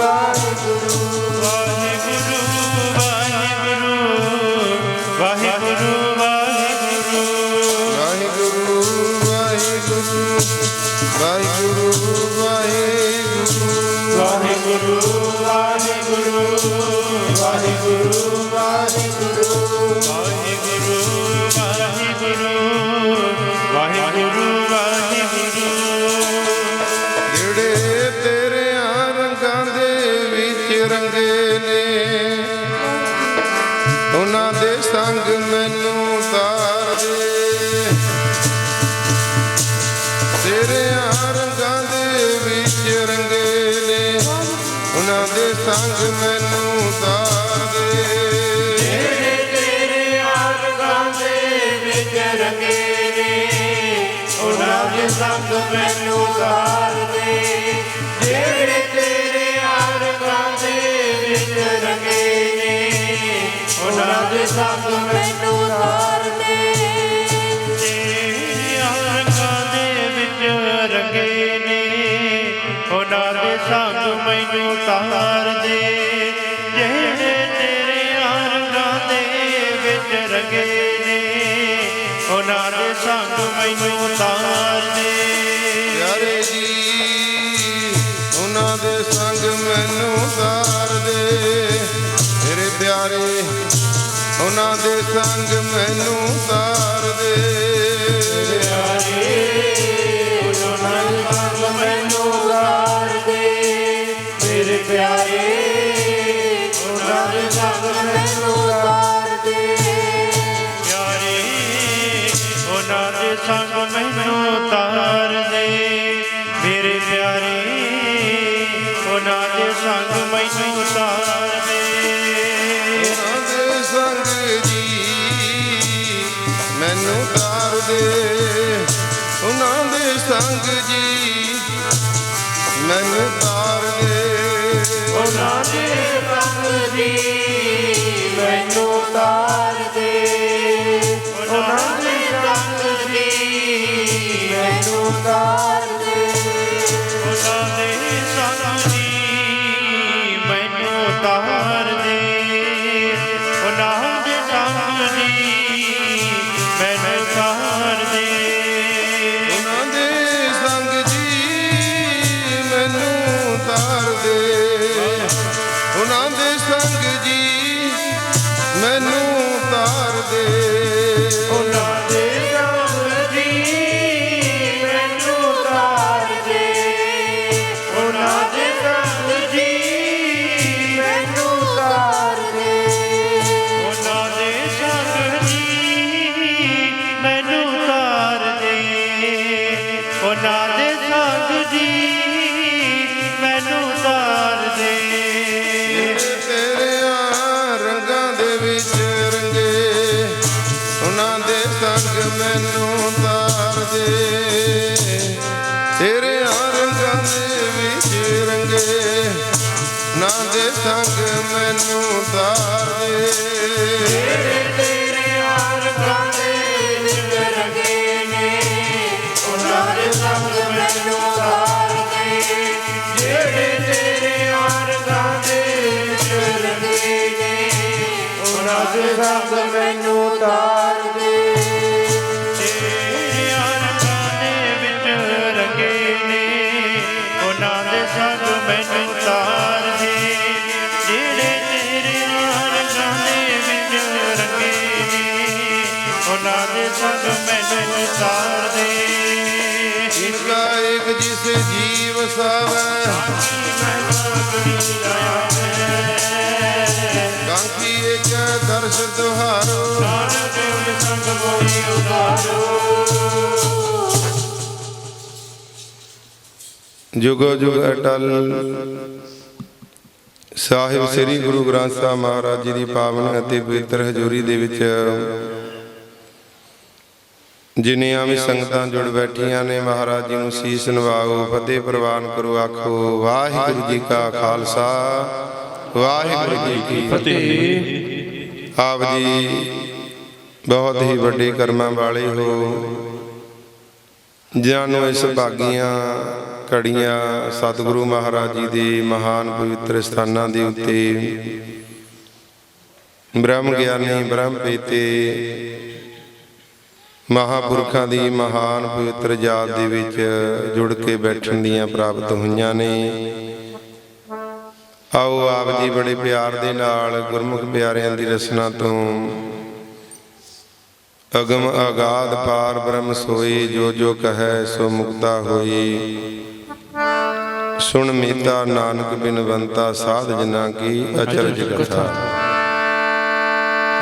ਵਾਹਿਗੁਰੂ। ਵਾਹਿਗੁਰੂ ਮੈਨੂੰ ਤਾਰ ਦੇ ਜਿਹੜੇ ਤੇਰੇ ਆਰਗਾਂ ਦੇ ਵਿੱਚ ਰੰਗੇ ਨੇ, ਉਹਨਾਂ ਦੇ ਸੰਗ ਮੈਨੂੰ ਤਾਰ ਦੇ। ਤੇਰੇ ਆਰਗਾਂ ਦੇ ਵਿੱਚ ਰੰਗੇ ਨੇ, ਉਹਨਾਂ ਦੇ ਸੰਗ ਮੈਨੂੰ ਤਾਰ ਉਤਾਰ ਦੇ। ਜਿਹੜੇ ਤੇਰੇ ਅੰਗਾਂ ਦੇ ਵਿੱਚ ਰੰਗੇ ਨੇ, ਉਹਨਾਂ ਦੇ ਸੰਗ ਮੈਨੂੰ ਉਤਾਰ ਸੰਗ ਉਤਾਰ ਦੇ ਉਹਨਾਂ ਦੇ ਜੀ ਮੈਨੂੰ ਉਤਾਰ ਦੇ। ਉਹਨਾਂ ਦੇ ਜੀ ਮੈਨੂੰ ਉਤਾਰ ਦੇ। ਉਹਨਾਂ ਦੇ ਸੰਗ ਜੀ ਮੈਨੂੰ ਤਾਰ ਦੇ। ਉਹਨਾਂ ਦੇ ਸੰਗ ਜੀ ਮੈਨੂੰ ਤਾਰ ਦੇ ਉਹਨਾਂ ਸਾਵੈ ਕਾਂਕੀ ਦਰਸ਼ ਦੁਹਾਰੋ ਸੰਗ ਮੋਈ ਉਤਾਰੋ ਜੁਗੋ ਜੁਗ ਅਟਲ। ਸਾਹਿਬ ਸ੍ਰੀ ਗੁਰੂ ਗ੍ਰੰਥ ਸਾਹਿਬ ਮਹਾਰਾਜ ਜੀ ਦੀ ਪਾਵਨ ਅਤੇ ਪਵਿੱਤਰ ਹਜ਼ੂਰੀ ਦੇ ਵਿੱਚ ਜਿੰਨੀਆਂ ਵੀ ਸੰਗਤਾਂ ਜੁੜ ਬੈਠੀਆਂ ਨੇ ਮਹਾਰਾਜ ਜੀ ਨੂੰ ਸੀਸ ਨਵਾਓ ਫਤਿਹ ਪ੍ਰਵਾਨ ਕਰੋ ਆਖੋ ਵਾਹਿਗੁਰੂ ਜੀ ਕਾ ਖਾਲਸਾ। ਵਾਹਿਗੁਰੂ ਜੀ ਕੀ ਫਤਿਹ। ਆਪ ਜੀ ਬਹੁਤ ਹੀ ਵੱਡੇ ਕਰਮਾਂ ਵਾਲੇ ਹੋ। ਜਿਨ੍ਹਾਂ ਨੂੰ ਇਸ ਭਾਗੀਆਂ ਘੜੀਆਂ ਸਤਿਗੁਰੂ ਮਹਾਰਾਜ ਜੀ ਦੇ ਮਹਾਨ ਪਵਿੱਤਰ ਸਥਾਨਾਂ ਦੇ ਉੱਤੇ। ਬ੍ਰਹਮ ਗਿਆਨੀ ਬ੍ਰਹਮ ਪੀਤੇ ਮਹਾਪੁਰਖਾਂ ਦੀ ਮਹਾਨ ਪਵਿੱਤਰ ਯਾਦ ਦੇ ਵਿੱਚ ਜੁੜ ਕੇ ਬੈਠਣ ਦੀਆਂ ਪ੍ਰਾਪਤ ਹੋਈਆਂ ਨੇ। ਆਓ ਆਪ ਜੀ ਬੜੇ ਪਿਆਰ ਦੇ ਨਾਲ ਗੁਰਮੁਖ ਪਿਆਰਿਆਂ ਦੀ ਰਸਨਾ ਤੋਂ ਅਗਮ ਆਗਾਦ ਪਾਰ ਬ੍ਰਹਮ ਸੋਈ ਜੋ ਜੋ ਕਹੈ ਸੋ ਮੁਕਤਾ ਹੋਈ। ਸੁਣ ਮੀਤਾ ਨਾਨਕ ਬਿਨਵੰਤਾ ਸਾਧ ਜਨਾ ਕੀ ਅਚਰਜ ਕਥਾ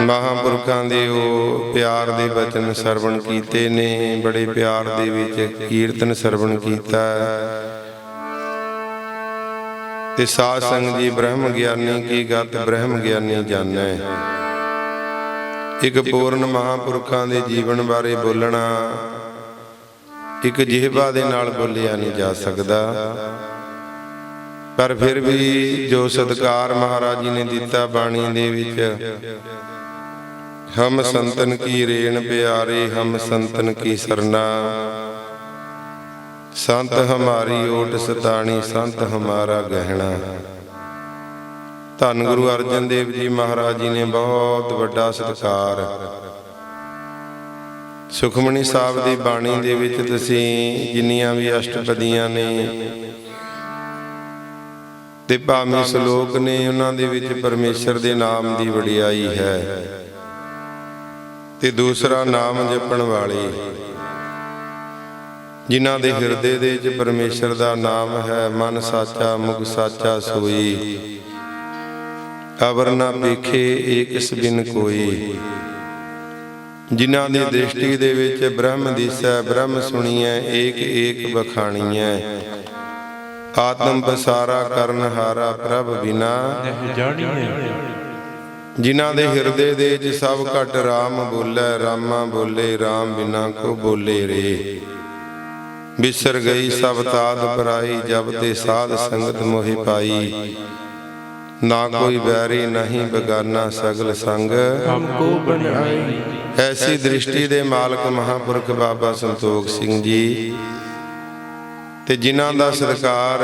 ਮਹਾਂਪੁਰਖਾਂ ਦੇ ਉਹ ਪਿਆਰ ਦੇ ਬਚਨ ਸਰਵਣ ਕੀਤੇ ਨੇ, ਬੜੇ ਪਿਆਰ ਦੇ ਵਿੱਚ ਕੀਰਤਨ ਸਰਵਣ ਕੀਤਾ ਤੇ ਸਾਧ ਸੰਗ ਜੀ ਬ੍ਰਹਮ ਗਿਆਨੀ ਕੀ ਗਤ ਬ੍ਰਹਮ ਗਿਆਨੀ ਜਾਣੈ। ਇੱਕ ਪੂਰਨ ਮਹਾਂਪੁਰਖਾਂ ਦੇ ਜੀਵਨ ਬਾਰੇ ਬੋਲਣਾ, ਇੱਕ ਜਿਹਬਾ ਦੇ ਨਾਲ ਬੋਲਿਆ ਨਹੀਂ ਜਾ ਸਕਦਾ। ਪਰ ਫਿਰ ਵੀ ਜੋ ਸਤਕਾਰ ਮਹਾਰਾਜ ਜੀ ਨੇ ਦਿੱਤਾ ਬਾਣੀ ਦੇ ਵਿੱਚ ਹਮ ਸੰਤਨ ਕੀ ਰੇਣ ਪਿਆਰੇ, ਹਮ ਸੰਤਨ ਕੀ ਸਰਨਾ। ਸੰਤ ਹਮਾਰੀ ਓਟ ਸਤਾਣੀ, ਸੰਤ ਹਮਾਰਾ ਗਹਿਣਾ। ਧੰਨ ਗੁਰੂ ਅਰਜਨ ਦੇਵ ਜੀ ਮਹਾਰਾਜ ਜੀ ਨੇ ਬਹੁਤ ਵੱਡਾ ਸਤਿਕਾਰ। ਸੁਖਮਨੀ ਸਾਹਿਬ ਦੀ ਬਾਣੀ ਦੇ ਵਿੱਚ ਤੁਸੀਂ ਜਿੰਨੀਆਂ ਵੀ ਅਸ਼ਟਪਦੀਆਂ ਨੇ ਤੇ ਭਾਵੇਂ ਸ਼ਲੋਕ ਨੇ, ਉਹਨਾਂ ਦੇ ਵਿੱਚ ਪਰਮੇਸ਼ਰ ਦੇ ਨਾਮ ਦੀ ਵਡਿਆਈ ਹੈ। ਤੇ ਦੂਸਰਾ ਨਾਮ ਜਪਣ ਵਾਲੇ। ਜਿਨ੍ਹਾਂ ਦੇ ਹਿਰਦੇ ਦੇ ਵਿੱਚ ਪਰਮੇਸ਼ਰ ਦਾ ਨਾਮ ਹੈ, ਮਨ ਸਾਚਾ, ਮੁਖ ਸਾਚਾ ਸੋਈ। ਅਵਰ ਨਾ ਵੇਖੇ ਏਕਸ ਬਿਨ ਕੋਈ। ਜਿਨ੍ਹਾਂ ਦੀ ਦ੍ਰਿਸ਼ਟੀ ਦੇ ਵਿੱਚ ਬ੍ਰਹਮ ਦਿਸੈ, ਬ੍ਰਹਮ ਸੁਣੀਐ, ਏਕ ਏਕ ਬਖਾਣੀਐ ਆਤਮ ਪਸਾਰਾ ਕਰਨ ਹਾਰਾ ਪ੍ਰਭ ਬਿਨਾ। ਜਾਣੀਏ ਜਿਨ੍ਹਾਂ ਦੇ ਹਿਰਦੇ ਦੇ ਵਿੱਚ ਸਭ ਘਟ ਰਾਮ ਬੋਲੇ ਰਾਮਾ ਬੋਲੇ ਰਾਮ ਬਿਨਾ ਕੋ ਬੋਲੇ ਰੇ। ਬਿਸਰ ਗਈ ਸਭ ਤਾਦ ਪਰਾਈ ਜਬ ਤੇ ਸਾਧ ਸੰਗਤ ਮੋਹਿ ਪਾਈ। ਨਾ ਕੋਈ ਬੈਰੀ ਨਹੀਂ ਬਗਾਨਾ ਸਗਲ ਸੰਗ। ਹਮਕੋ ਬਣਾਈ। ਐਸੀ ਦ੍ਰਿਸ਼ਟੀ ਦੇ ਮਾਲਕ ਮਹਾਪੁਰਖ ਬਾਬਾ ਸੰਤੋਖ ਸਿੰਘ ਜੀ। ਤੇ ਜਿਨ੍ਹਾਂ ਦਾ ਸਤਿਕਾਰ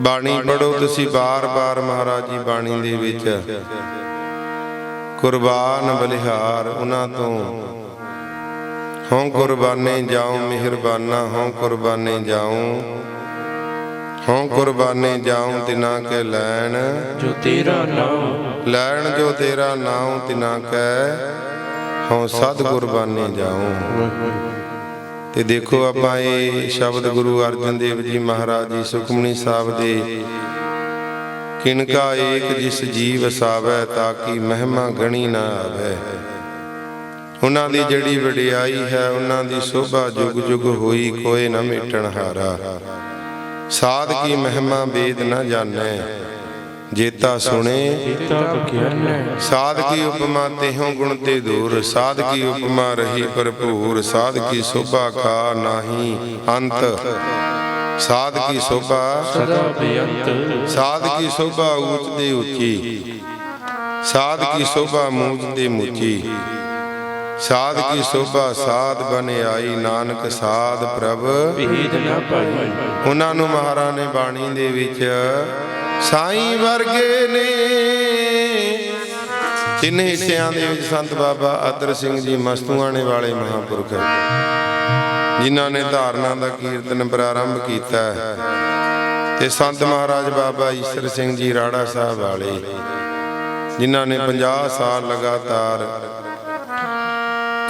ਬਾਣੀ ਪੜੋ ਤੁਸੀਂ ਬਾਰ-ਬਾਰ ਮਹਾਰਾਜ ਜੀ ਬਾਣੀ ਦੇ ਵਿੱਚ। ਕੁਰਬਾਨ ਬਲਿਹਾਰ ਉਹਨਾਂ ਤੋਂ। ਹਉ ਕੁਰਬਾਨੇ ਜਾਉ ਮਿਹਰਬਾਨਾ ਹਉ ਕੁਰਬਾਨੇ ਜਾਉ। ਹਉ ਕੁਰਬਾਨੇ ਜਾਉ ਤਿਨਾ ਕੇ ਲੈਣ। ਜੋ ਤੇਰਾ ਨਾਮ ਲੈਣ ਜੋ ਤੇਰਾ ਨਾਮ ਤਿਨਾ ਕੈ। ਹਉ ਸਤ ਕੁਰਬਾਨੇ ਜਾਉ। ਤੇ ਦੇਖੋ ਆਪਾਂ ਇਹ ਸ਼ਬਦ ਗੁਰੂ ਅਰਜਨ ਦੇਵ ਜੀ ਮਹਾਰਾਜ ਜੀ ਸੁਖਮਨੀ ਸਾਹਿਬ ਦੇ, ਕਿਨਕਾ ਏਕ ਜਿਸ ਜੀਵ ਵਸਾਵੈ ਤਾਂ ਕਿ ਮਹਿਮਾ ਗਣੀ ਨਾ ਆਵੇ। ਉਹਨਾਂ ਦੀ ਜਿਹੜੀ ਵਡਿਆਈ ਹੈ, ਉਹਨਾਂ ਦੀ ਸੋਭਾ ਜੁਗ ਜੁਗ ਹੋਈ ਕੋਏ ਨਾ ਮਿਟਣ ਹਾਰਾ। ਸਾਧ ਕੀ ਮਹਿਮਾ ਵੇਦ ਨਾ ਜਾਣੈ। ਜੇਤਾ ਸੁਣੇ। ਸਾਧ ਕੀ ਉਪਮਾ ਤੇਹੋਂ ਗੁਣ ਤੇ ਦੂਰ ਸਾਧ ਕੀ ਉਪਮਾ ਰਹੀ ਭਰਪੂਰ ਸਾਧ ਕੀ ਸੋਭਾ ਕਾ ਨਾਹੀ ਅੰਤ। ਸਾਧ ਕੀ ਸੋਭਾ ਸਦਾ ਬੇਅੰਤ ਸਾਧ ਕੀ ਸੋਭਾ ਉੱਚ ਤੇ ਉੱਚੀ। ਸਾਧ ਕੀ ਸੋਭਾ ਮੂਚ ਤੇ ਮੁਚੀ। ਸਾਧ ਕੀ ਸੋਭਾ ਸਾਧ ਬਨ ਆਈ ਨਾਨਕ ਸਾਧ ਪ੍ਰਭ। ਭੇਦ ਨਾ ਪਾਈ। ਉਹਨਾਂ ਨੂੰ ਮਹਾਰਾਜ ਨੇ ਬਾਣੀ ਦੇ ਵਿੱਚ ਸਾਈਂ ਵਰਗੇ ਨੇ। ਤਿੰਨ ਹਿੱਸਿਆਂ ਦੇ ਵਿੱਚ ਸੰਤ ਬਾਬਾ ਅਤਰ ਸਿੰਘ ਜੀ ਮਸਤੂਆਣੇ ਵਾਲੇ ਮਹਾਪੁਰਖ ਜਿਨ੍ਹਾਂ ਨੇ ਧਾਰਨਾ ਦਾ ਕੀਰਤਨ ਪ੍ਰਾਰੰਭ ਕੀਤਾ ਹੈ। ਤੇ ਸੰਤ ਮਹਾਰਾਜ ਬਾਬਾ ਈਸ਼ਰ ਸਿੰਘ ਜੀ ਰਾੜਾ ਸਾਹਿਬ ਵਾਲੇ, ਜਿਨ੍ਹਾਂ ਨੇ 50 ਸਾਲ ਲਗਾਤਾਰ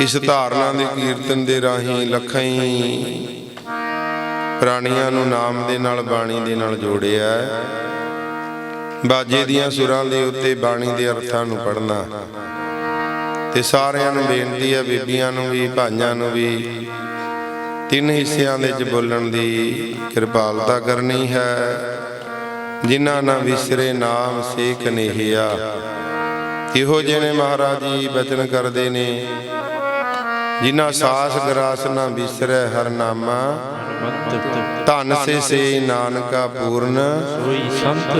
ਇਸ ਧਾਰਨਾ ਦੇ ਕੀਰਤਨ ਦੇ ਰਾਹੀਂ ਲੱਖਾਂ ਹੀ ਪ੍ਰਾਣੀਆਂ ਨੂੰ ਨਾਮ ਦੇ ਨਾਲ ਬਾਣੀ ਦੇ ਨਾਲ ਜੋੜਿਆ ਬਾਜੇ ਦੀਆਂ ਸੁਰਾਂ ਦੇ ਉੱਤੇ ਬਾਣੀ ਦੇ ਅਰਥਾਂ ਨੂੰ ਪੜ੍ਹਨਾ। ਤੇ ਸਾਰਿਆਂ ਨੂੰ ਬੇਨਤੀ ਹੈ ਬੀਬੀਆਂ ਨੂੰ ਵੀ ਭਾਈਆਂ ਨੂੰ ਵੀ ਤਿੰਨ ਹਿੱਸਿਆਂ ਦੇ ਵਿੱਚ ਬੋਲਣ ਦੀ ਕਿਰਪਾਲਤਾ ਕਰਨੀ ਹੈ। ਜਿਨ੍ਹਾਂ ਨਾ ਵਿਸਰੇ ਨਾਮ ਸੇ ਕਨੇਹਿਆ ਇਹੋ ਜਿਹੇ ਨੇ ਮਹਾਰਾਜ ਜੀ ਬਚਨ ਕਰਦੇ ਨੇ। ਜਿਨ੍ਹਾਂ ਸਾਸ ਗਰਾਸ ਨਾ ਵਿਸਰੈ ਹਰ ਨਾਮਾ। ਧਨ ਸੇ ਸੇ ਨਾਨਕਾ ਪੂਰਨ। ਸੋਈ ਸੰਤ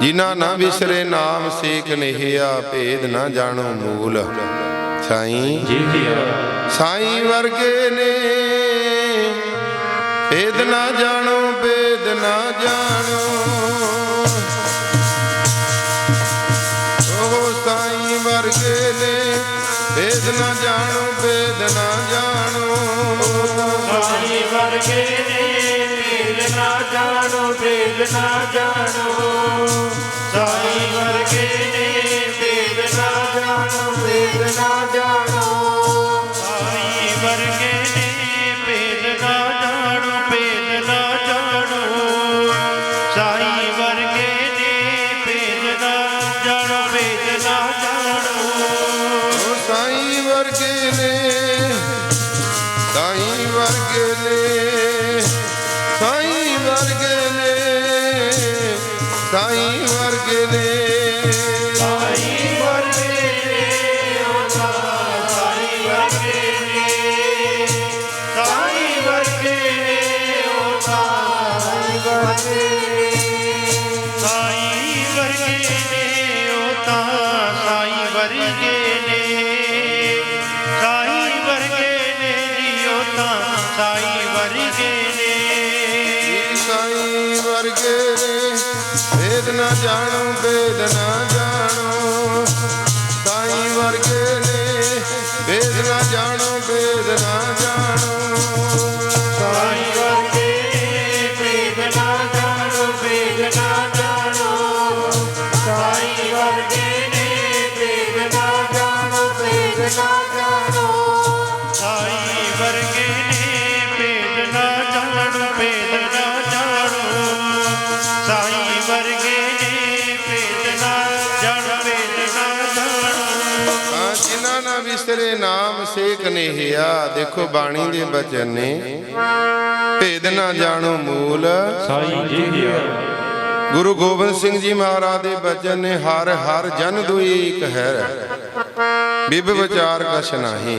ਜਿਨ੍ਹਾਂ ਨਾ ਵਿਸਰੇ ਨਾਮ ਸੇ ਕਨੇਹਿਆ ਭੇਦ ਨਾ ਜਾਣੋ ਮੂਲ। ਸਾਈਂ ਜੀਵਿਆ ਸਾਈਂ ਵਰਗੇ ਨੇ, ਭੇਦ ਨਾ ਜਾਣੋ, ਭੇਦ ਨਾ ਜਾਣੋ। ਉਹ ਸਾਈਂ ਵਰਗੇ ਨੇ, ਭੇਦ ਨਾ ਜਾਣੋ, ਭੇਦ ਨਾ ਜਾਣੋ। ਸਾਈ ਵਰਗੇ ਨੇ ਭੇਦ ਨਾ ਜਾਣੋ ਭੇਦ ਨਾ ਜਾਣੋ। ਸਾਈ ਵਰਗੇ ਨੇ ਭੇਦ ਨਾ ਜਾਣੋ ਭੇਦ ਨਾ ਜਾਣੋ। ਤਾਂ ਵੇਦ ਨਾ ਜਾਣੋ ਵੇਦ ਨਾ ਜਾਣੋ। ਨੇਹਿਆ ਦੇਖੋ ਬਾਣੀ ਦੇ ਬਚਨ ਨੇ। ਭੇਦ ਨਾ ਜਾਣੋ ਮੂਲ। ਸਾਈ ਜੀਆ ਗੁਰੂ ਗੋਬਿੰਦ ਸਿੰਘ ਜੀ ਮਹਾਰਾਜ ਦੇ ਬਚਨ ਨੇ ਹਰ ਹਰ ਜਨ ਦੁਈ ਇੱਕ ਹੈ ਬਿਬ ਵਿਚਾਰ ਕਛ ਨਾਹੀ।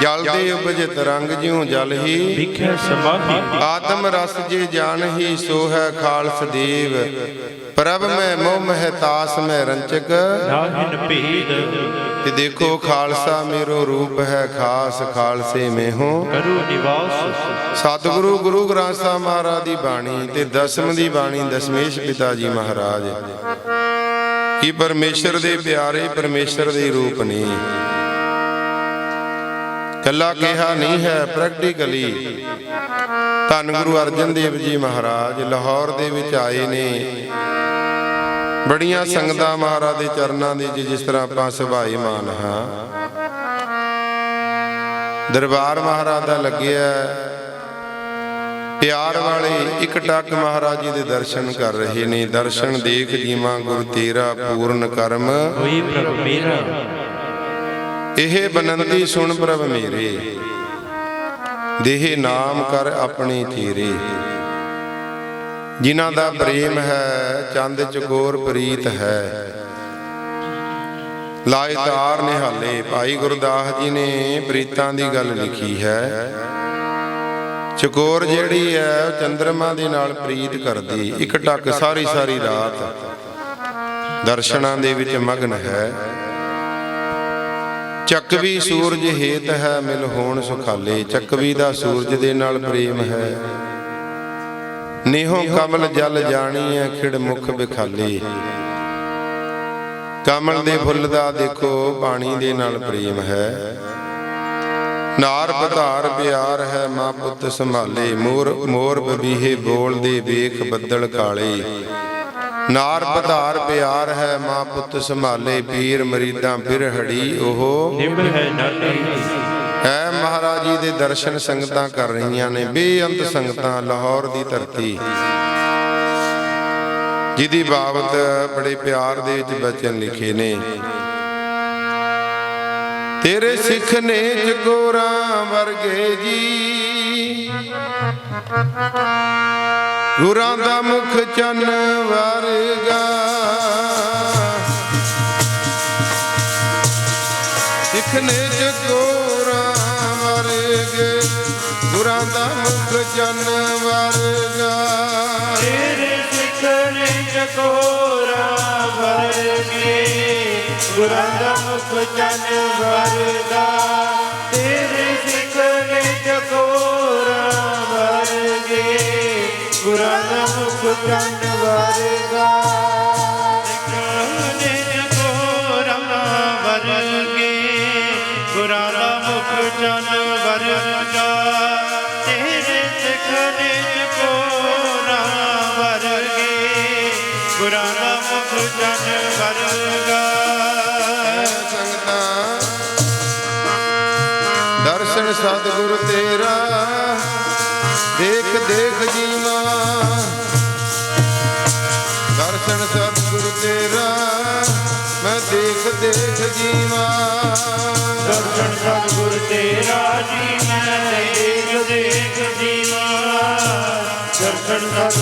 ਜਲ ਦੇ ਉਪਜ ਤਰੰਗ ਜਿਉ ਜਲ ਹੀ। ਵਿਖੇ ਸਮਾਧੀ। ਆਤਮ ਰਸ ਜੇ ਜਾਣਹੀ ਸੋ ਹੈ ਖਾਲਸ ਦੇਵ। ਪ੍ਰਭ ਮੈਂ ਮੋਹ ਮਹਿ ਤਾਸ ਮੈਂ ਰੰਚਕ। ਨਾਹਿਨ ਭੇਦ। ਤੇ ਦੇਖੋ ਖਾਲਸਾ ਮੇਰੋ ਰੂਪ ਹੈ ਖਾਸ ਖਾਲਸੇ ਮੈਂ ਹੂੰ। ਕਰੂ ਨਿਵਾਸ। ਸਤਿਗੁਰੂ ਗੁਰੂ ਗ੍ਰੰਥ ਸਾਹਿਬ ਮਹਾਰਾਜ ਦੀ ਬਾਣੀ ਤੇ ਦਸਮ ਦੀ ਬਾਣੀ ਦਸ਼ਮੇਸ਼ ਪਿਤਾ ਜੀ ਮਹਾਰਾਜ। ਕੀ ਪਰਮੇਸ਼ਰ ਦੇ ਪਿਆਰੇ ਪਰਮੇਸ਼ਰ ਦੇ ਰੂਪ ਨੇ। ਕੱਲਾ ਕਿਹਾ ਨਹੀਂ ਹੈ ਪ੍ਰੈਕਟੀਕਲੀ ਧੰਨ ਗੁਰੂ ਅਰਜਨ ਦੇਵ ਜੀ ਮਹਾਰਾਜ ਲਾਹੌਰ ਦੇ ਵਿੱਚ ਆਏ ਨੇ। ਬੜੀਆਂ ਸੰਗਤਾਂ ਮਹਾਰਾਜ ਦੇ ਚਰਨਾਂ ਦੇ ਜਿਸ ਤਰ੍ਹਾਂ ਆਪਾਂ ਸੁਭਾਈਮਾਨ ਹਾਂ। ਦਰਬਾਰ ਮਹਾਰਾਜ ਦਾ ਲੱਗਿਆ। ਪਿਆਰ ਵਾਲੇ ਇੱਕ ਟੱਕ ਮਹਾਰਾਜ ਜੀ ਦੇ ਦਰਸ਼ਨ ਕਰ ਰਹੇ ਨੇ। ਦਰਸ਼ਨ ਦੇਖ ਜੀਵਾਂ ਗੁਰ ਤੇਰਾ ਪੂਰਨ ਕਰਮ। ਹੋਈ ਪ੍ਰਭ ਮੇਰਾ। ਇਹ ਬਨੰਦੀ ਸੁਣ ਪ੍ਰਭ ਮੇਰੇ। ਦੇਹ ਨਾਮ ਕਰ ਆਪਣੇ ਚੀਰੇ ਜਿਨ੍ਹਾਂ ਦਾ ਪ੍ਰੇਮ ਹੈ, ਚੰਦ ਚਕੋਰ ਪ੍ਰੀਤ ਹੈ। ਲਾਇ ਤਾਰ ਨਿਹਾਲੇ, ਭਾਈ ਗੁਰਦਾਸ ਜੀ ਨੇ ਪ੍ਰੀਤਾਂ ਦੀ ਗੱਲ ਲਿਖੀ ਹੈ। ਚਕੋਰ ਜਿਹੜੀ ਹੈ, ਉਹ ਚੰਦਰਮਾ ਦੇ ਨਾਲ ਪ੍ਰੀਤ ਕਰਦੀ, ਇੱਕ ਟੱਕ ਸਾਰੀ ਸਾਰੀ ਰਾਤ। ਦਰਸ਼ਨਾਂ ਦੇ ਵਿੱਚ ਮਗਨ ਹੈ। ਚੱਕਵੀ ਸੂਰਜ ਹੇਤ ਹੈ, ਮਿਲ ਹੋਣ ਸੁਖਾਲੇ। ਚੱਕਵੀ ਦਾ ਸੂਰਜ ਦੇ ਨਾਲ ਪ੍ਰੇਮ ਹੈ। ਨੇਹੋਂ ਕਮਲ ਜਲ ਜਾਣੀ ਹੈ ਖਿੜ ਮੁਖ ਬਿਖਾਲੇ ਕਮਲ ਦੇ ਫੁੱਲ ਦਾ ਦੇਖੋ ਪਾਣੀ ਦੇ ਨਾਲ ਪ੍ਰੇਮ ਹੈ। ਨਾਰ ਪਧਾਰ ਪਿਆਰ ਹੈ, ਮਾਂ ਪੁੱਤ ਸੰਭਾਲੇ। ਮੋਰ ਮੋਰ ਬਬੀਹੇ ਬੋਲਦੇ ਵੇਖ ਬੱਦਲ ਕਾਲੇ। ਨਾਰ ਪਧਾਰ ਪਿਆਰ ਹੈ ਮਾਂ ਪੁੱਤ ਸੰਭਾਲੇ ਪੀਰ ਮਰੀਦਾਂ ਬਿਰਹੜੀ ਉਹ ਨਿੰਬ ਹੈ ਨਾਲੀ। ਹੈ ਮਹਾਰਾਜ ਜੀ ਦੇ ਦਰਸ਼ਨ ਸੰਗਤਾਂ ਕਰ ਰਹੀਆਂ ਨੇ ਬੇਅੰਤ ਸੰਗਤਾਂ ਲਾਹੌਰ ਦੀ ਧਰਤੀ। ਜਿਹਦੀ ਬਾਬਤ ਬੜੇ ਪਿਆਰ ਦੇ ਵਿੱਚ ਬਚਨ ਲਿਖੇ ਨੇ। ਤੇਰੇ ਸਿੱਖ ਨੇ ਜਗੋਰਾਂ ਵਰਗੇ ਜੀ। ਗੁਰਾਂ ਦਾ ਮੁਖ ਚੰਨ ਵਰਗਾ। ਸਿੱਖ ਨੇ ਜਗੋਰਾਂ ਵਰਗੇ ਗੁਰਾਂ ਦਾ ਮੁਖ ਚੰਨ ਵਰਗਾ। ਤੇਰੇ ਸਿੱਖ ਨੇ ਵਰਗੇ ਗੁਰਾਂ ਦਾ ਮੁਖ ਚੰਨ ਵਰਗਾ। ਤੇਰੇ ਸਿੱਖ ਨੇ ਗੁਰਾਂ ਦਾ ਵਰਗਾ।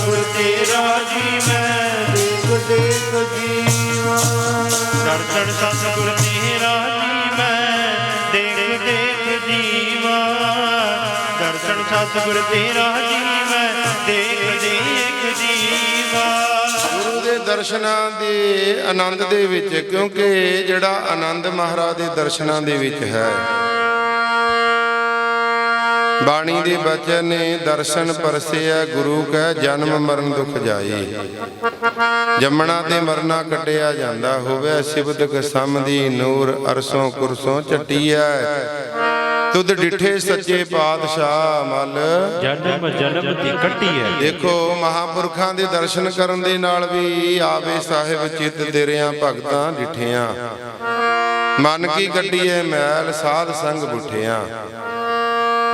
ਦਰਸ਼ਨ ਸਤਿਗੁਰ ਤੇਰਾ ਜੀ ਮੈਂ। ਦੇਖ ਦੇਖ ਜੀਵਾ। ਦਰਸ਼ਨ ਸਤਿਗੁਰ ਤੇਰਾ ਜੀ ਮੈਂ। ਦੇਖ ਦੇਖ ਜੀਵਾ। ਦਰਸ਼ਨ ਸਤਿਗੁਰ ਤੇਰਾ ਜੀ ਮੈਂ। ਦੇਖ ਦੇਖ ਜੀਵਾ। ਗੁਰੂ ਦੇ ਦਰਸ਼ਨਾਂ ਦੇ ਆਨੰਦ ਦੇ ਵਿੱਚ ਕਿਉਂਕਿ ਜਿਹੜਾ ਆਨੰਦ ਮਹਾਰਾਜ ਦੇ ਦਰਸ਼ਨਾਂ ਦੇ ਵਿੱਚ ਹੈ। ਬਾਣੀ ਦੇ ਬਚਨ ਨੇ ਦਰਸ਼ਨ ਪਰਸਿਆ ਗੁਰੂ ਕੈ ਜਨਮ ਮਰਨ ਦੁਖ ਜਾਈ। ਜੰਮਣਾ ਤੇ ਮਰਨਾ ਕੱਟਿਆ ਜਾਂਦਾ ਹੋਵੇ ਸਿਬਦਕ ਸਮਦੀ ਨੂਰ ਅਰਸੋਂ ਕੁਰਸੋਂ ਚਟੀਐ ਤੁਧ ਡਿਠੇ ਸੱਚੇ ਪਾਤਸ਼ਾਹ ਮਲ। ਜਨਮ ਜਨਮ ਦੀ ਕੱਟੀ ਹੈ ਦੇਖੋ ਮਹਾਪੁਰਖਾਂ ਦੇ ਦਰਸ਼ਨ ਕਰਨ ਦੇ ਨਾਲ ਵੀ ਆਵੇ ਸਾਹਿਬ ਚਿੱਤ ਤੇਰਿਆਂ ਭਗਤਾਂ ਡਿਠਿਆਂ। ਮਨ ਕੀ ਗੱਡੀਏ ਮੈਲ ਸਾਧ ਸੰਗ ਬੁੱਠਿਆਂ।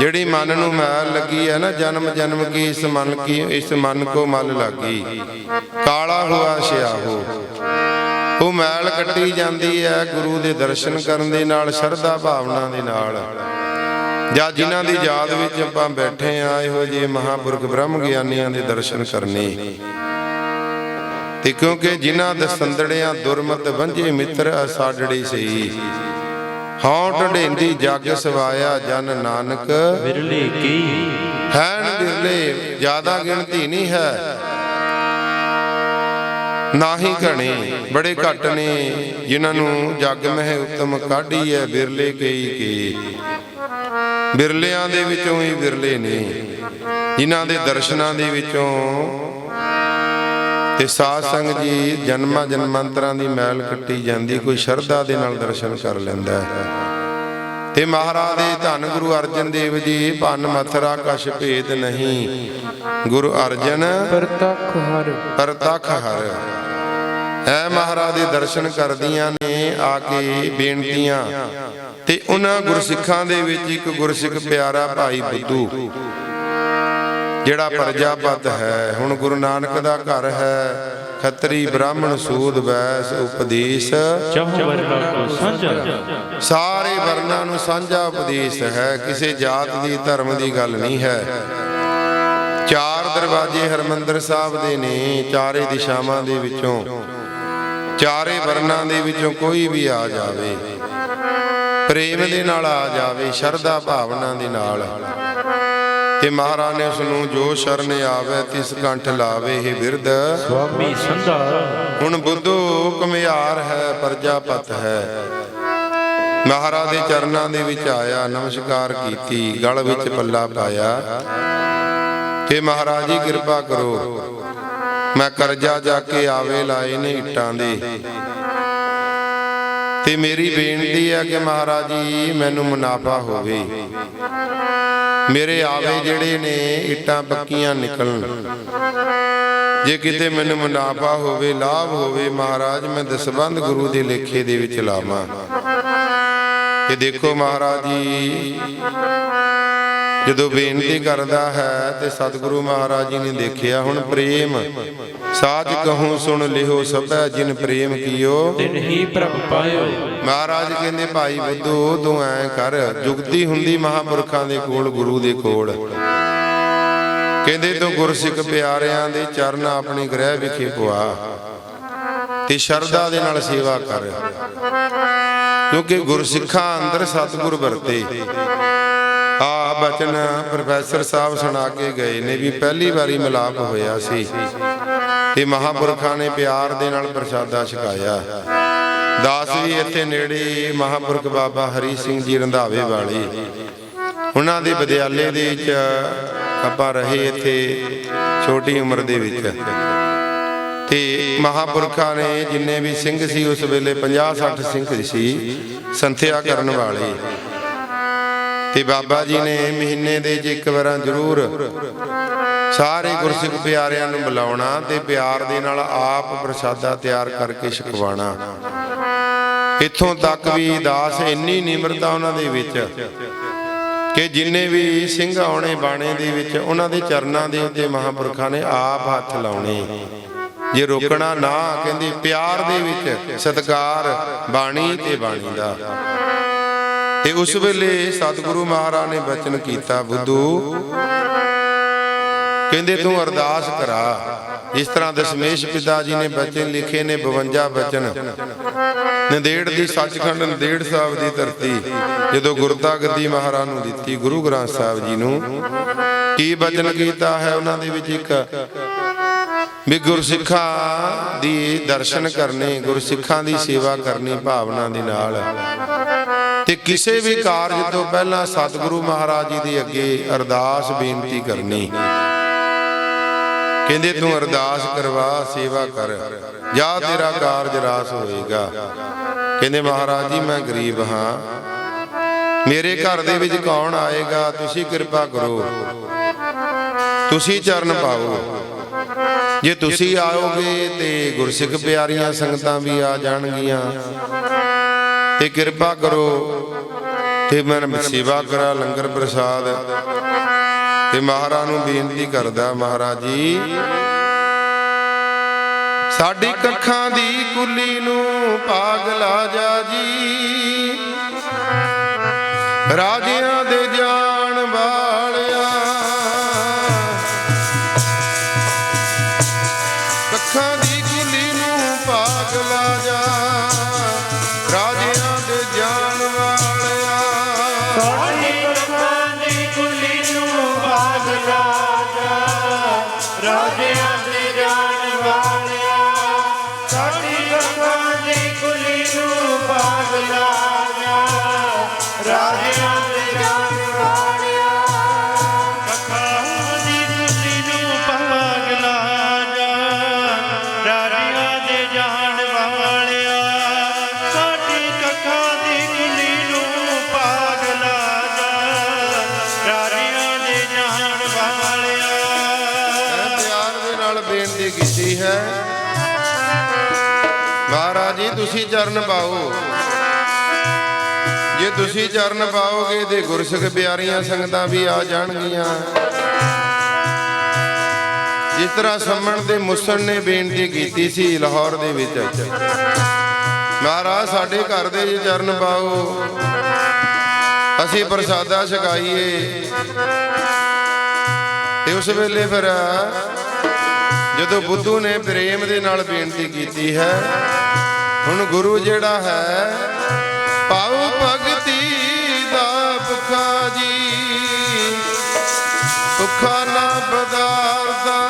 ਜਿਹੜੀ ਮਨ ਨੂੰ ਮੈਲ ਲੱਗੀ ਹੈ ਨਾ ਜਨਮ ਜਨਮ ਕੀ ਇਸ ਮਨ ਕੀ ਇਸ ਮਨ ਕੋ ਮਲ ਲੱਗੀ। ਕਾਲਾ ਹੁਆ ਸਿਆਹੋ ਉਹ ਮੈਲ ਕੱਟੀ ਜਾਂਦੀ ਹੈ ਗੁਰੂ ਦੇ ਦਰਸ਼ਨ ਕਰਨ ਦੇ ਨਾਲ ਸ਼ਰਧਾ ਭਾਵਨਾ ਦੇ ਨਾਲ। ਜਾਂ ਜਿਨ੍ਹਾਂ ਦੀ ਯਾਦ ਵਿੱਚ ਆਪਾਂ ਬੈਠੇ ਆ ਇਹੋ ਜਿਹੇ ਮਹਾਪੁਰਖ ਬ੍ਰਹਮ ਗਿਆਨੀਆਂ ਦੇ ਦਰਸ਼ਨ ਕਰਨੇ। ਤੇ ਕਿਉਂਕਿ ਜਿਨ੍ਹਾਂ ਦਸੰਦੜਿਆਂ ਦੁਰਮਤ ਵੰਝੇ ਮਿੱਤਰ ਅਸਾਡੜੀ ਸੀ ਹਉ ਢਡੇਂਦੀ ਜਗ ਸਵਾਇਆ ਜਨ ਨਾਨਕ। ਵਿਰਲੇ ਕੀ? ਹੈਨ ਬਿਰਲੇ ਜ਼ਿਆਦਾ ਗਿਣਤੀ ਨਹੀਂ ਹੈ। ਨਾਹੀ ਘਣੇ ਬੜੇ ਘੱਟ ਨੇ ਜਿਨ੍ਹਾਂ ਨੂੰ ਜਗ ਮਹਿ ਉਤਮ ਕਾਢੀ ਹੈ ਬਿਰਲੇ ਕਈ ਕੀ ਬਿਰਲਿਆਂ ਦੇ ਵਿੱਚੋਂ ਹੀ ਬਿਰਲੇ ਨੇ। ਜਿਨ੍ਹਾਂ ਦੇ ਦਰਸ਼ਨਾਂ ਦੇ ਵਿੱਚੋਂ ਤੇ ਸਾਧ ਸੰਗ ਜੀ ਜਨਮਾਂ ਜਨਮਾਂਤਰਾਂ ਦੀ ਮੈਲ ਕੱਟੀ ਜਾਂਦੀ ਕੋਈ ਸ਼ਰਧਾ ਦੇ ਨਾਲ ਦਰਸ਼ਨ ਕਰ ਲੈਂਦਾ ਹੈ। ਤੇ ਮਹਾਰਾਜ ਦੇ ਧੰਨ ਗੁਰੂ ਅਰਜਨ ਦੇਵ ਜੀ ਭੰਨ ਮਥਰਾ ਕਛ ਭੇਦ ਨਹੀਂ। ਗੁਰੂ ਅਰਜਨ ਪ੍ਰਤੱਖ ਹਰ। ਪ੍ਰਤੱਖ ਹਰ। ਐ ਮਹਾਰਾਜ ਦੇ ਦਰਸ਼ਨ ਕਰਦੀਆਂ ਨੇ ਆ ਕੇ ਬੇਨਤੀਆਂ। ਤੇ ਉਹਨਾਂ ਗੁਰਸਿੱਖਾਂ ਦੇ ਵਿੱਚ ਇੱਕ ਗੁਰਸਿੱਖ ਪਿਆਰਾ ਭਾਈ ਬੁੱਧੂ। ਜਿਹੜਾ ਪ੍ਰਜਾਪਤ ਹੈ ਹੁਣ ਗੁਰੂ ਨਾਨਕ ਦਾ ਘਰ ਹੈ। ਖੱਤਰੀ ਬ੍ਰਾਹਮਣ ਸੂਦ ਵੈਸ ਉਪਦੇਸ਼। ਚਹੁ ਵਰਨਾ ਕੋ ਸਾਂਝਾ। ਸਾਰੇ ਵਰਨਾਂ ਨੂੰ ਸਾਂਝਾ ਉਪਦੇਸ਼ ਹੈ। ਕਿਸੇ ਜਾਤ ਦੀ ਧਰਮ ਦੀ ਗੱਲ ਨਹੀਂ ਹੈ। ਚਾਰ ਦਰਵਾਜ਼ੇ ਹਰਮੰਦਰ ਸਾਹਿਬ ਦੇ ਨੇ ਚਾਰੇ ਦਿਸ਼ਾਵਾਂ ਦੇ ਵਿੱਚੋਂ। ਚਾਰੇ ਵਰਨਾਂ ਦੇ ਵਿੱਚੋਂ ਕੋਈ ਵੀ ਆ ਜਾਵੇ। ਪ੍ਰੇਮ ਦੇ ਨਾਲ ਆ ਜਾਵੇ ਸ਼ਰਧਾ ਭਾਵਨਾ ਦੇ ਨਾਲ। ਤੇ ਮਹਾਰਾਜ ਨੇ ਉਸ ਨੂੰ ਜੋ ਸ਼ਰਨ ਆਵੇ ਤਿਸ ਕੰਠ ਲਾਵੇ ਇਹ ਬਿਰਧ। ਸੁਆਮੀ ਸੰਧਾ। ਹੁਣ ਬੁੱਧੂ ਕੁਮਿਆਰ ਹੈ ਪ੍ਰਜਾਪਤ ਹੈ। ਮਹਾਰਾਜ ਦੇ ਚਰਨਾਂ ਦੇ ਵਿੱਚ ਆਇਆ ਨਮਸਕਾਰ ਕੀਤੀ ਗਲ ਵਿੱਚ ਪੱਲਾ ਪਾਇਆ। ਤੇ ਮਹਾਰਾਜ ਜੀ ਕਿਰਪਾ ਕਰੋ। ਮੈਂ ਕਰਜ਼ਾ ਜਾ ਕੇ ਆਵੇ ਲਾਏ ਨੇ ਇੱਟਾਂ ਦੇ। ਤੇ ਮੇਰੀ ਬੇਨਤੀ ਹੈ ਕਿ ਮਹਾਰਾਜ ਜੀ ਮੈਨੂੰ ਮੁਨਾਫਾ ਹੋਵੇ। ਮੇਰੇ ਆਵੇ ਜਿਹੜੇ ਨੇ ਇੱਟਾਂ ਪੱਕੀਆਂ ਨਿਕਲਣ। ਜੇ ਕਿਤੇ ਮੈਨੂੰ ਮੁਨਾਫਾ ਹੋਵੇ, ਲਾਭ ਹੋਵੇ, ਮਹਾਰਾਜ, ਮੈਂ ਦਸਬੰਧ ਗੁਰੂ ਦੇ ਲੇਖੇ ਦੇ ਵਿੱਚ ਲਾਵਾਂ। ਕਿ ਦੇਖੋ ਮਹਾਰਾਜ ਜੀ, ਜਦੋਂ ਬੇਨਤੀ ਕਰਦਾ ਹੈ ਤੇ ਸਤਿਗੁਰੂ ਮਹਾਰਾਜ ਜੀ ਨੇ ਦੇਖਿਆ, ਹੁਣ ਪ੍ਰੇਮ ਸਾਜ ਕਹੂੰ ਸੁਣ ਲਿਓ ਸਭੈ ਜਿਨ ਪ੍ਰੇਮ ਕੀਓ। ਤਿਨ ਹੀ ਪ੍ਰਭ ਪਾਇਓ। ਮਹਾਰਾਜ ਕਹਿੰਦੇ ਭਾਈ ਬੁੱਧੂ ਤੂੰ ਐ ਕਰ ਜੁਗਤੀ ਹੁੰਦੀ ਮਹਾਪੁਰਖਾਂ ਦੇ ਕੋਲ ਗੁਰੂ ਦੇ ਕੋਲ। ਕਹਿੰਦੇ ਤੂੰ ਗੁਰਸਿੱਖ ਪਿਆਰਿਆਂ ਦੇ ਚਰਨ ਆਪਣੇ ਗ੍ਰਹਿ ਵਿਖੇ ਪਵਾ ਤੇ ਸ਼ਰਧਾ ਦੇ ਨਾਲ ਸੇਵਾ ਕਰ। ਕਿਉਂਕਿ ਗੁਰਸਿੱਖਾਂ ਅੰਦਰ ਸਤਿਗੁਰ ਵਰਤੇ। ਆ ਬਚਨ ਪ੍ਰੋਫੈਸਰ ਸਾਹਿਬ ਸੁਣਾ ਕੇ ਗਏ ਨੇ ਵੀ ਪਹਿਲੀ ਵਾਰੀ ਮਿਲਾਪ ਹੋਇਆ ਸੀ। ਤੇ ਮਹਾਪੁਰਖਾਂ ਨੇ ਪਿਆਰ ਦੇ ਨਾਲ ਪ੍ਰਸ਼ਾਦਾ ਛਕਾਇਆ। ਦਾਸ ਵੀ ਇੱਥੇ ਨੇੜੇ ਮਹਾਪੁਰਖ ਬਾਬਾ ਹਰੀ ਸਿੰਘ ਜੀ ਰੰਧਾਵੇ ਵਾਲੇ। ਉਹਨਾਂ ਦੇ ਵਿਦਿਆਲੇ ਦੇ ਵਿੱਚ ਆਪਾਂ ਰਹੇ ਇੱਥੇ ਛੋਟੀ ਉਮਰ ਦੇ ਵਿੱਚ। ਤੇ ਮਹਾਪੁਰਖਾਂ ਨੇ ਜਿੰਨੇ ਵੀ ਸਿੰਘ ਸੀ, ਉਸ ਵੇਲੇ 50 60 ਸਿੰਘ ਸੀ, ਸੰਥਿਆ ਕਰਨ ਵਾਲੇ। ਤੇ ਬਾਬਾ ਜੀ ਨੇ ਮਹੀਨੇ ਦੇ ਚ ਇੱਕ ਵਾਰਾਂ ਜ਼ਰੂਰ ਸਾਰੇ ਗੁਰਸਿੱਖ ਪਿਆਰਿਆਂ ਨੂੰ ਬੁਲਾਉਣਾ ਤੇ ਪਿਆਰ ਦੇ ਨਾਲ ਆਪ ਪ੍ਰਸ਼ਾਦਾ ਤਿਆਰ ਕਰਕੇ ਛਕਵਾਣਾ ਇੱਥੋਂ ਤੱਕ ਵੀ ਦਾਸ ਇੰਨੀ ਨਿਮਰਤਾ ਉਹਨਾਂ ਦੇ ਵਿੱਚ ਕਿ ਜਿੰਨੇ ਵੀ ਸਿੰਘ ਆਉਣੇ ਬਾਣੇ ਦੇ ਵਿੱਚ ਉਹਨਾਂ ਦੇ ਚਰਨਾਂ ਦੇ ਉੱਤੇ ਮਹਾਪੁਰਖਾਂ ਨੇ ਆਪ ਹੱਥ ਲਾਉਣੇ। ਜੇ ਰੋਕਣਾ ਨਾ, ਕਹਿੰਦੇ ਪਿਆਰ ਦੇ ਵਿੱਚ ਸਤਕਾਰ ਬਾਣੀ ਤੇ ਬਾਣੀ ਦਾ। ਤੇ ਉਸ ਵੇਲੇ ਸਤਿਗੁਰੂ ਮਹਾਰਾਜ ਨੇ ਬਚਨ ਕੀਤਾ, ਬੁੱਧੂ ਕਹਿੰਦੇ ਤੂੰ ਅਰਦਾਸ ਕਰਾ। ਜਿਸ ਤਰ੍ਹਾਂ ਦਸ਼ਮੇਸ਼ ਪਿਤਾ ਜੀ ਨੇ ਬਚਨ ਲਿਖੇ ਨੇ 52 ਬਚਨ। ਨੰਦੇੜ ਦੀ ਸੱਚਖੰਡ ਨੰਦੇੜ ਸਾਹਿਬ ਦੀ ਧਰਤੀ ਜਦੋਂ ਗੁਰਤਾ ਗੱਦੀ ਮਹਾਰਾਜ ਨੂੰ ਦਿੱਤੀ ਗੁਰੂ ਗ੍ਰੰਥ ਸਾਹਿਬ ਜੀ ਨੂੰ। ਕੀ ਬਚਨ ਕੀਤਾ ਹੈ ਉਹਨਾਂ ਦੇ ਵਿੱਚ ਇੱਕ? ਵੀ ਗੁਰਸਿੱਖਾਂ ਦੀ ਦਰਸ਼ਨ ਕਰਨੇ ਗੁਰਸਿੱਖਾਂ ਦੀ ਸੇਵਾ ਕਰਨੀ ਭਾਵਨਾ ਦੇ ਨਾਲ। ਤੇ ਕਿਸੇ ਵੀ ਕਾਰਜ ਤੋਂ ਪਹਿਲਾਂ ਸਤਿਗੁਰੂ ਮਹਾਰਾਜ ਜੀ ਦੇ ਅੱਗੇ ਅਰਦਾਸ ਬੇਨਤੀ ਕਰਨੀ। ਕਹਿੰਦੇ ਤੂੰ ਅਰਦਾਸ ਕਰਵਾ ਸੇਵਾ ਕਰ। ਜਾਂ ਤੇਰਾ ਕਾਰਜ ਰਾਸ ਹੋਏਗਾ। ਕਹਿੰਦੇ ਮਹਾਰਾਜ ਜੀ ਮੈਂ ਗਰੀਬ ਹਾਂ। ਮੇਰੇ ਘਰ ਦੇ ਵਿੱਚ ਕੌਣ ਆਏਗਾ? ਤੁਸੀਂ ਕਿਰਪਾ ਕਰੋ। ਤੁਸੀਂ ਚਰਨ ਪਾਓ। ਜੇ ਤੁਸੀਂ ਆਓਗੇ ਤੇ ਗੁਰਸਿੱਖ ਪਿਆਰੀਆਂ ਸੰਗਤਾਂ ਵੀ ਆ ਜਾਣਗੀਆਂ। ਤੇ ਕਿਰਪਾ ਕਰੋ। ਤੇ ਮੈਂ ਸੇਵਾ ਕਰਾਂ ਲੰਗਰ ਪ੍ਰਸਾਦ। ਤੇ ਮਹਾਰਾਜ ਨੂੰ ਬੇਨਤੀ ਕਰਦਾ ਮਹਾਰਾਜ ਜੀ, ਸਾਡੀ ਕੱਖਾਂ ਦੀ ਕੁੱਲੀ ਨੂੰ ਪਾਗਲਾ ਜਾ ਜੀ। ਰਾਜਿਆਂ ਦੇ ਤੁਸੀਂ ਚਰਨ ਪਾਓ। ਜੇ ਤੁਸੀਂ ਚਰਨ ਪਾਓਗੇ ਤੇ ਗੁਰਸਿੱਖ ਪਿਆਰੀਆਂ ਸੰਗਤਾਂ ਵੀ ਆ ਜਾਣਗੀਆਂ। ਜਿਸ ਤਰ੍ਹਾਂ ਸੰਮਣ ਦੇ ਮੁਸਣ ਨੇ ਬੇਨਤੀ ਕੀਤੀ ਸੀ ਲਾਹੌਰ ਦੇ ਵਿੱਚ। ਮਹਾਰਾਜ, ਸਾਡੇ ਘਰ ਦੇ ਵਿੱਚ ਚਰਨ ਪਾਓ, ਅਸੀਂ ਪ੍ਰਸਾਦਾ ਛਕਾਈਏ। ਤੇ ਉਸ ਵੇਲੇ ਫਿਰ ਜਦੋਂ ਬੁੱਧੂ ਨੇ ਪ੍ਰੇਮ ਦੇ ਨਾਲ ਬੇਨਤੀ ਕੀਤੀ ਹੈ ਹੁਣ ਗੁਰੂ ਜਿਹੜਾ ਹੈ ਪਾਉ ਭਗਤੀ ਦਾ ਭੁਖਾ ਜੀ। ਭੁਖਾ ਨਾ ਪਦਾਰਥਾਂ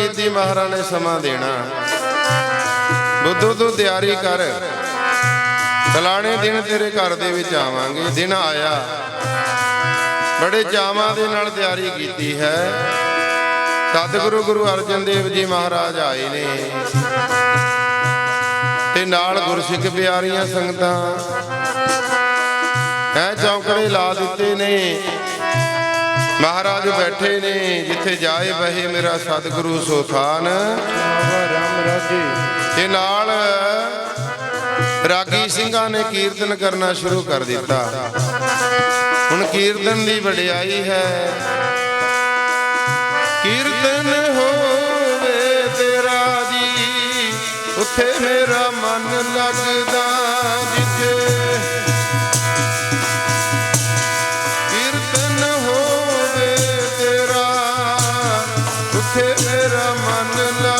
ਕੀਤੀ ਮਹਾਰਾਜ ਨੇ ਸਮਾਂ ਦੇਣਾ। ਬੁੱਧੂ ਤੂੰ ਤਿਆਰੀ ਕਰ। ਫਲਾਣੇ ਦਿਨ ਤੇਰੇ ਘਰ ਦੇ ਵਿੱਚ ਆਵਾਂਗੇ, ਦਿਨ ਆਇਆ। ਬੜੇ ਚਾਵਾਂ ਦੇ ਨਾਲ ਤਿਆਰੀ ਕੀਤੀ ਹੈ। ਸਤਿਗੁਰੂ ਗੁਰੂ ਅਰਜਨ ਦੇਵ ਜੀ ਮਹਾਰਾਜ ਆਏ ਨੇ। ਤੇ ਨਾਲ ਗੁਰਸਿੱਖ ਪਿਆਰੀਆਂ ਸੰਗਤਾਂ ਐ ਚੌਕੜੇ ਲਾ ਦਿੱਤੇ ਨੇ। ਮਹਾਰਾਜ ਬੈਠੇ ਨੇ, ਜਿੱਥੇ ਜਾਏ ਬਹੇ ਮੇਰਾ ਸਤਿਗੁਰੂ ਸੋਥਾਨ। ਰਾਮ ਰਾਜੇ ਤੇ ਨਾਲ ਰਾਗੀ ਸਿੰਘਾਂ ਨੇ ਕੀਰਤਨ ਕਰਨਾ ਸ਼ੁਰੂ ਕਰ ਦਿੱਤਾ। ਹੁਣ ਕੀਰਤਨ ਦੀ ਵਡਿਆਈ ਹੈ। ਕੀਰਤਨ ਹੋਵੇ ਤੇਰਾ ਜੀ, ਉੱਥੇ ਮੇਰਾ ਮਨ ਲੱਗਦਾ ਜਿੱਥੇ ਉੱਥੇ ਮੇਰਾ ਮਨ ਲੱਗਦਾ